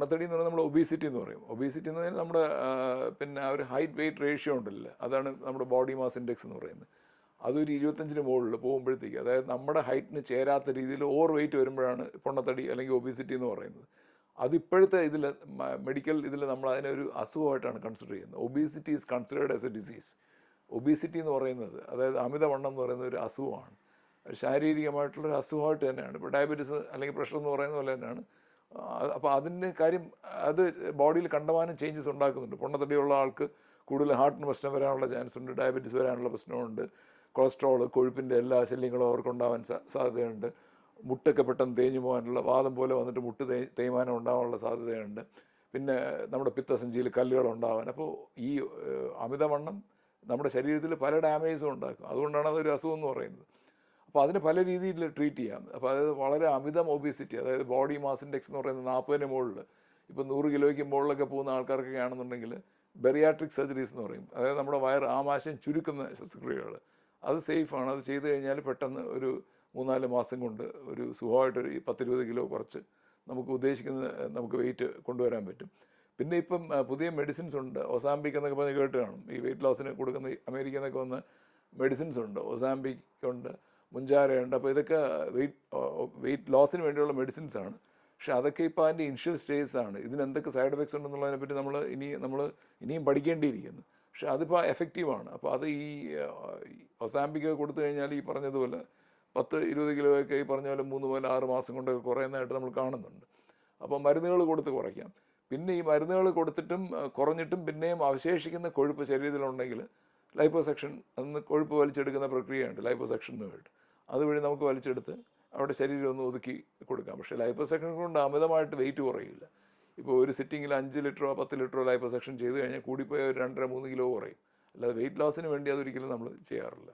പൊണ്ണത്തടി എന്ന് പറയുന്നത് നമ്മൾ ഒബീസിറ്റി എന്ന് പറയും. ഒബീസിറ്റി എന്ന് പറഞ്ഞാൽ നമ്മുടെ പിന്നെ ഒരു ഹൈറ്റ് വെയിറ്റ് റേഷ്യോ ഉണ്ടല്ലോ അതാണ് നമ്മുടെ ബോഡി മാസ് ഇൻഡെക്സ് എന്ന് പറയുന്നത്. അതൊരു ഇരുപത്തഞ്ചിന് മുകളിൽ പോകുമ്പോഴത്തേക്ക് അതായത് നമ്മുടെ ഹൈറ്റിന് ചേരാത്ത രീതിയിൽ ഓവർ വെയിറ്റ് വരുമ്പോഴാണ് പൊണ്ണത്തടി അല്ലെങ്കിൽ ഒബീസിറ്റി എന്ന് പറയുന്നത്. അതിപ്പോഴത്തെ ഇതിൽ മെഡിക്കൽ ഇതിൽ നമ്മൾ അതിനെ ഒരു അസുഖമായിട്ടാണ് കൺസിഡർ ചെയ്യുന്നത്. Obesity is considered as a disease obesity എന്ന് പറയുന്നത് അതായത് അമിതവണ്ണം എന്ന് പറയുന്ന ഒരു അസുഖമാണ്. ശാരീരികമായിട്ടുള്ളൊരു അസുഖമായിട്ട് തന്നെയാണ്. ഇപ്പോൾ ഡയബറ്റീസ് അല്ലെങ്കിൽ പ്രഷർ എന്ന് പറയുന്ന പോലെ തന്നെയാണ്. അപ്പോൾ അതിന്റെ കാര്യം അത് ബോഡിയിൽ കണ്ടമാനം ചേഞ്ചസ് ഉണ്ടാക്കുന്നുണ്ട്. പൊണ്ണത്തടിയുള്ള ആൾക്ക് കൂടുതൽ ഹാർട്ടിന് പ്രശ്നം വരാനുള്ള ചാൻസ് ഉണ്ട് ഡയബറ്റീസ് വരാനുള്ള പ്രശ്നമുണ്ട് കൊളസ്ട്രോൾ കൊഴുപ്പിന്റെ എല്ലാ ശല്യങ്ങളും അവർക്കുണ്ടാവാൻ സാധ്യതയുണ്ട്. മുട്ടൊക്കെ പെട്ടെന്ന് തേഞ്ഞു പോകാനുള്ള വാദം പോലെ വന്നിട്ട് മുട്ട് തേ തേയ്മാനം ഉണ്ടാവാനുള്ള സാധ്യതയുണ്ട്. പിന്നെ നമ്മുടെ പിത്തസഞ്ചിയിൽ കല്ലുകൾ ഉണ്ടാവാൻ. അപ്പോൾ ഈ അമിതവണ്ണം നമ്മുടെ ശരീരത്തിൽ പല ഡാമേജും ഉണ്ടാക്കും. അതുകൊണ്ടാണ് അതൊരു അസുഖം എന്ന് പറയുന്നത്. അപ്പോൾ അതിന് പല രീതിയിൽ ട്രീറ്റ് ചെയ്യാം. അപ്പോൾ അതായത് വളരെ അമിതം ഒബീസിറ്റി അതായത് ബോഡി മാസ് ഇൻഡെക്സ് എന്ന് പറയുന്നത് നാൽപ്പതിന് മുകളിൽ. ഇപ്പോൾ നൂറ് കിലോയ്ക്ക് മുകളിലൊക്കെ പോകുന്ന ആൾക്കാർക്കൊക്കെ ആണെന്നുണ്ടെങ്കിൽ ബെറിയാട്രിക് സർജറീസ് എന്ന് പറയും. അതായത് നമ്മുടെ വയർ ആമാശയം ചുരുക്കുന്ന ശസ്ത്രക്രിയകൾ. അത് സേഫാണ് അത് ചെയ്തു കഴിഞ്ഞാൽ പെട്ടെന്ന് ഒരു മൂന്നാൽ മാസം കൊണ്ട് ഒരു സുഖമായിട്ടൊരു പത്തിരുപത് കിലോ കുറച്ച് നമുക്ക് ഉദ്ദേശിക്കുന്ന നമുക്ക് വെയിറ്റ് കൊണ്ടുവരാൻ പറ്റും. പിന്നെ ഇപ്പം പുതിയ മെഡിസിൻസ് ഉണ്ട്. ഒസാമ്പിക് എന്നൊക്കെ പറഞ്ഞ് കേട്ട് കാണും. ഈ വെയിറ്റ് ലോസിന് കൊടുക്കുന്ന അമേരിക്കയിൽ നിന്നൊക്കെ വന്ന് മെഡിസിൻസ് ഉണ്ട്. ഒസാമ്പിക് ഉണ്ട്. മുഞ്ചാരയുണ്ട് അപ്പോൾ ഇതൊക്കെ വെയിറ്റ് വെയിറ്റ് ലോസിന് വേണ്ടിയുള്ള മെഡിസിൻസ് ആണ്. പക്ഷേ അതൊക്കെ ഇപ്പോൾ അതിന്റെ ഇനിഷ്യൽ സ്റ്റേജസ് ആണ്. ഇതിന് എന്തൊക്കെ സൈഡ് എഫക്ട്സ് ഉണ്ടെന്നുള്ളതിനെ പറ്റി നമ്മൾ ഇനി നമ്മൾ ഇനിയും പഠിക്കേണ്ടിയിരിക്കുന്നു. പക്ഷെ അതിപ്പോൾ എഫക്റ്റീവാണ് അപ്പോൾ അത് ഈ ഒസാമ്പിക്ക് കൊടുത്തു കഴിഞ്ഞാൽ ഈ പറഞ്ഞതുപോലെ പത്ത് ഇരുപത് കിലോയൊക്കെ ഈ പറഞ്ഞ പോലെ മൂന്ന് മുതൽ ആറ് മാസം കൊണ്ടൊക്കെ കുറയുന്നതായിട്ട് നമ്മൾ കാണുന്നുണ്ട്. അപ്പോൾ മരുന്നുകൾ കൊടുത്ത് കുറയ്ക്കാം. പിന്നെ ഈ മരുന്നുകൾ കൊടുത്തിട്ടും കുറഞ്ഞിട്ടും പിന്നെയും അവശേഷിക്കുന്ന കൊഴുപ്പ് ശരീരത്തിലുണ്ടെങ്കിൽ ലൈപ്പോസെക്ഷൻ അന്ന് കൊഴുപ്പ് വലിച്ചെടുക്കുന്ന പ്രക്രിയയുണ്ട് ലൈപ്പോസെക്ഷൻ എന്ന് പറയും അതുവഴി നമുക്ക് വലിച്ചെടുത്ത് അവിടെ ശരീരം ഒന്ന് ഒതുക്കി കൊടുക്കാം. പക്ഷേ ലൈപ്പോസെക്ഷൻ കൊണ്ട് അമിതമായിട്ട് വെയിറ്റ് കുറയില്ല. ഇപ്പോൾ ഒരു സിറ്റിങ്ങിൽ അഞ്ച് ലിറ്ററോ പത്ത് ലിറ്ററോ ലൈപ്പോസെക്ഷൻ ചെയ്ത് കഴിഞ്ഞാൽ കൂടിപ്പോയ ഒരു രണ്ടര മൂന്ന് കിലോ കുറയും. അല്ലാതെ വെയിറ്റ് ലോസിന് വേണ്ടി അതൊരിക്കലും നമ്മൾ ചെയ്യാറില്ല.